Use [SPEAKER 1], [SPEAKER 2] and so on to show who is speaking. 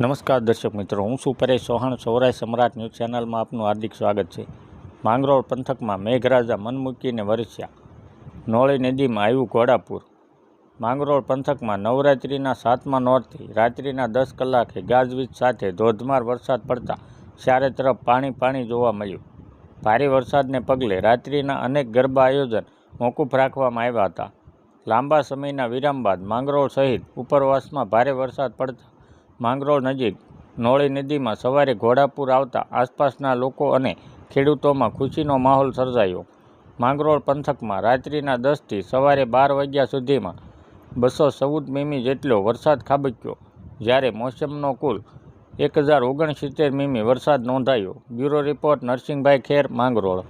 [SPEAKER 1] નમસ્કાર દર્શક મિત્રો, હું છું પરેશ ચૌહાણ. સૌરાય સમ્રાટ ન્યૂઝ ચેનલમાં આપનું હાર્દિક સ્વાગત છે. માંગરોળ પંથકમાં મેઘરાજા મન મૂકીને વરસ્યા. નોળી નદીમાં આવ્યું ઘોડાપુર. માંગરોળ પંથકમાં નવરાત્રિના સાતમા નોરથી રાત્રિના દસ કલાકે ગાજવીજ સાથે ધોધમાર વરસાદ પડતા ચારે તરફ પાણી પાણી જોવા મળ્યું. ભારે વરસાદને પગલે રાત્રિના અનેક ગરબા આયોજન મોકૂફ રાખવામાં આવ્યા હતા. લાંબા સમયના વિરામ બાદ માંગરોળ સહિત ઉપરવાસમાં ભારે વરસાદ પડતા માંગરોળ નજીક નોળી નદીમાં સવારે ઘોડાપુર આવતા આસપાસના લોકો અને ખેડૂતોમાં ખુશીનો માહોલ સર્જાયો. માંગરોળ પંથકમાં રાત્રિના દસથી સવારે બાર વાગ્યા સુધીમાં બસો ચૌદ મીમી જેટલો વરસાદ ખાબક્યો, જ્યારે મોસમનો કુલ એક હજાર ઓગણસિત્તેર મીમી વરસાદ નોંધાયો. Bureau report Narsinhbhai Kher, Mangrol.